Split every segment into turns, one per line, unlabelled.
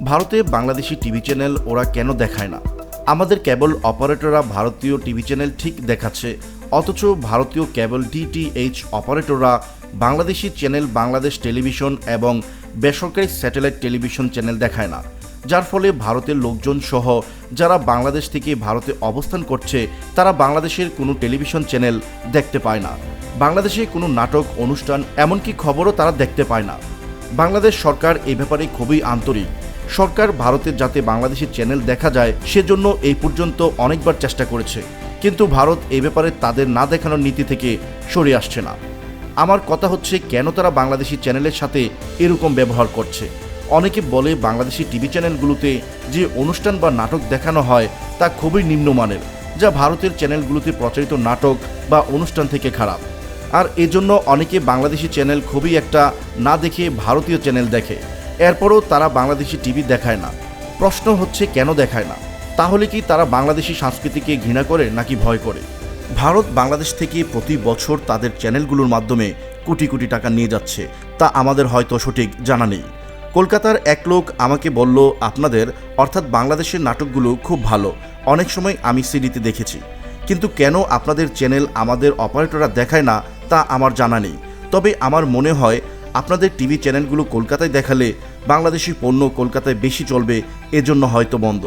ভারতে Bangladeshi TV channel ওরা কেন দেখায় না? আমাদের কেবল অপারেটররা ভারতীয় টিভি চ্যানেল ঠিক দেখাচ্ছে, অথচ ভারতীয় কেবল ডিটিএইচ অপারেটররা বাংলাদেশি চ্যানেল বাংলাদেশ টেলিভিশন এবং বেসরকারি স্যাটেলাইট টেলিভিশন চ্যানেল দেখায় না। যার ফলে ভারতের লোকজন সহ যারা বাংলাদেশ থেকে ভারতে অবস্থান করছে, তারা বাংলাদেশের কোনো টেলিভিশন চ্যানেল দেখতে পায় না। বাংলাদেশে কোনো নাটক, অনুষ্ঠান, এমনকি খবরও তারা দেখতে পায় না। বাংলাদেশ সরকার এই ব্যাপারে খুবই আন্তরিক। সরকার ভারতের যাতে বাংলাদেশের চ্যানেল দেখা যায়, সেজন্য এই পর্যন্ত অনেকবার চেষ্টা করেছে। কিন্তু ভারত এই ব্যাপারে তাদের না দেখানোর নীতি থেকে সরে আসছে না। আমার কথা হচ্ছে, কেন তারা বাংলাদেশি চ্যানেলের সাথে এরকম ব্যবহার করছে? অনেকে বলে বাংলাদেশি টিভি চ্যানেলগুলোতে যে অনুষ্ঠান বা নাটক দেখানো হয়, তা খুবই নিম্নমানের, যা ভারতের চ্যানেলগুলোতে প্রচারিত নাটক বা অনুষ্ঠান থেকে খারাপ। আর এজন্য অনেকে বাংলাদেশি চ্যানেল খুবই একটা না দেখে ভারতীয় চ্যানেল দেখে। এরপরও তারা বাংলাদেশি টিভি দেখায় না। প্রশ্ন হচ্ছে কেন দেখায় না? তাহলে কি তারা বাংলাদেশি সংস্কৃতিকে ঘৃণা করে নাকি ভয় করে? ভারত বাংলাদেশ থেকে প্রতি বছর তাদের চ্যানেলগুলোর মাধ্যমে কোটি কোটি টাকা নিয়ে যাচ্ছে। তা আমাদের হয়তো সঠিক জানা নেই। কলকাতার এক লোক আমাকে বলল, আপনাদের, অর্থাৎ বাংলাদেশের নাটকগুলো খুব ভালো। অনেক সময় আমি সিডিতে দেখেছি। কিন্তু কেন আপনাদের চ্যানেল আমাদের অপারেটররা দেখায় না তা আমার জানা নেই। তবে আমার মনে হয় আপনাদের টিভি চ্যানেলগুলো কলকাতায় দেখালে বাংলাদেশি পণ্য কলকাতায় বেশি চলবে, এজন্য হয়তো বন্ধ।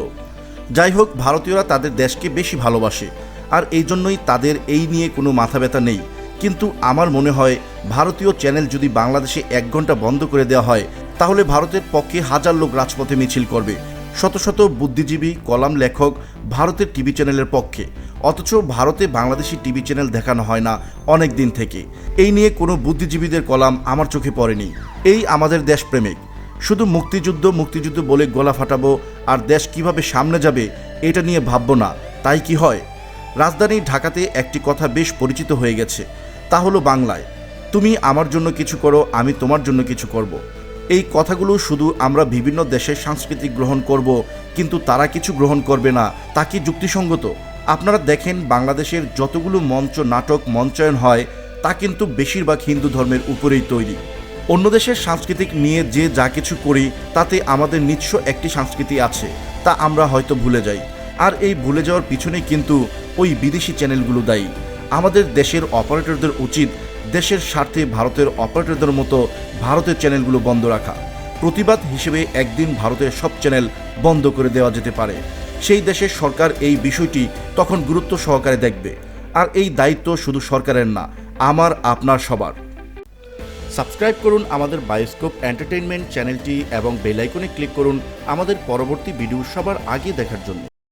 যাই হোক, ভারতীয়রা তাদের দেশকে বেশি ভালোবাসে, আর এই জন্যই তাদের এই নিয়ে কোনো মাথা ব্যথা নেই। কিন্তু আমার মনে হয়, ভারতীয় চ্যানেল যদি বাংলাদেশে এক ঘণ্টা বন্ধ করে দেওয়া হয়, তাহলে ভারতের পক্ষে হাজার লোক রাজপথে মিছিল করবে। শত শত বুদ্ধিজীবী, কলাম লেখক ভারতের টিভি চ্যানেলের পক্ষে। অথচ ভারতে বাংলাদেশি টিভি চ্যানেল দেখানো হয় না অনেক দিন থেকে। এই নিয়ে কোনো বুদ্ধিজীবীদের কলাম আমার চোখে পড়েনি। এই আমাদের দেশপ্রেমিক। শুধু মুক্তিযুদ্ধ মুক্তিযুদ্ধ বলে গলা ফাটাবো আর দেশ কীভাবে সামনে যাবে এটা নিয়ে ভাববো না। তাই কি হয়? রাজধানী ঢাকাতে একটি কথা বেশ পরিচিত হয়ে গেছে। তা হলো বাংলায়। তুমি আমার জন্য কিছু করো, আমি তোমার জন্য কিছু করব। এই কথাগুলো শুধু আমরা বিভিন্ন দেশের সাংস্কৃতিক গ্রহণ করব, কিন্তু তারা কিছু গ্রহণ করবে না। তা কি যুক্তিসঙ্গত? আপনারা দেখেন বাংলাদেশের যতগুলো মঞ্চ নাটক মঞ্চায়ন হয়, তা কিন্তু বেশিরভাগ হিন্দু ধর্মের উপরেই তৈরি। অন্য দেশের সাংস্কৃতিক নিয়ে যে যা কিছু করি, তাতে আমাদের নিজস্ব একটি সংস্কৃতি আছে, তা আমরা হয়তো ভুলে যাই। আর এই ভুলে যাওয়ার পিছনে কিন্তু ওই বিদেশি চ্যানেলগুলো দায়ী। আমাদের দেশের অপারেটরদের উচিত দেশের স্বার্থে ভারতের অপারেটরদের মতো ভারতের চ্যানেলগুলো বন্ধ রাখা। প্রতিবাদ হিসেবে একদিন ভারতের সব চ্যানেল বন্ধ করে দেওয়া যেতে পারে। সেই দেশের সরকার এই বিষয়টি তখন গুরুত্ব সহকারে দেখবে। আর এই দায়িত্ব শুধু সরকারের না, আমার, আপনার সবার। সাবস্ক্রাইব করুন আমাদের বায়োস্কোপ এন্টারটেনমেন্ট চ্যানেলটি এবং বেলাইকনে ক্লিক করুন আমাদের পরবর্তী ভিডিও সবার আগে দেখার জন্য।